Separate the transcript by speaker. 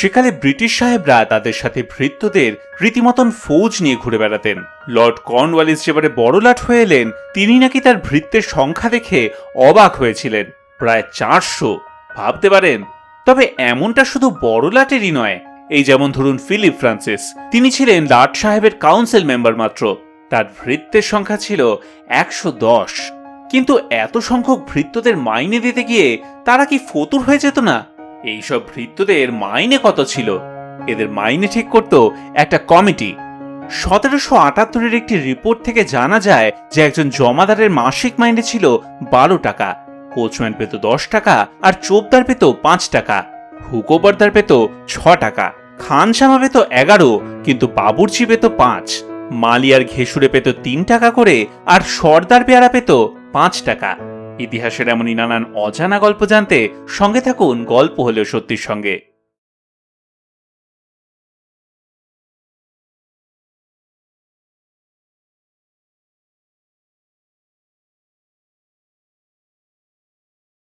Speaker 1: সেকালে British সাহেবরা তাদের সাথে ভৃত্যদের রীতিমতন ফৌজ নিয়ে ঘুরে বেড়াতেন। লর্ড কর্নওয়ালিস যেবারে বড়লাট হয়ে এলেন তিনি নাকি তার ভৃত্যের সংখ্যা দেখে অবাক হয়েছিলেন। প্রায় চারশো, ভাবতে পারেন। তবে এমনটা শুধু বড়লাটেরই নয়। এই যেমন ধরুন ফিলিপ ফ্রান্সিস, তিনি ছিলেন লাট সাহেবের কাউন্সিল মেম্বার মাত্র। তার ভৃত্যের সংখ্যা ছিল একশো দশ। কিন্তু এত সংখ্যক ভৃত্যদের মাইনে দিতে গিয়ে তারা কি ফতুর হয়ে যেত না? এইসব ভৃত্যদের মাইনে কত ছিল? এদের মাইনে ঠিক করত একটা কমিটি। সতেরোশো আটাত্তরের একটি রিপোর্ট থেকে জানা যায় যে একজন জমাদারের মাসিক মাইনে ছিল বারো টাকা, কোচম্যান পেত দশ টাকা আর চোপদার পেত পাঁচ টাকা, হুকোবরদার পেত ছ টাকা, খানসামা পেত এগারো, কিন্তু বাবুর্চি পেত পাঁচ, মালিয়ার ঘেসুরে পেত তিন টাকা করে আর সর্দার পেয়ারা পেত পাঁচ টাকা। ইতিহাসের এমনই নানান অজানা গল্প জানতে সঙ্গে থাকুন গল্প হলেও সত্যির সঙ্গে।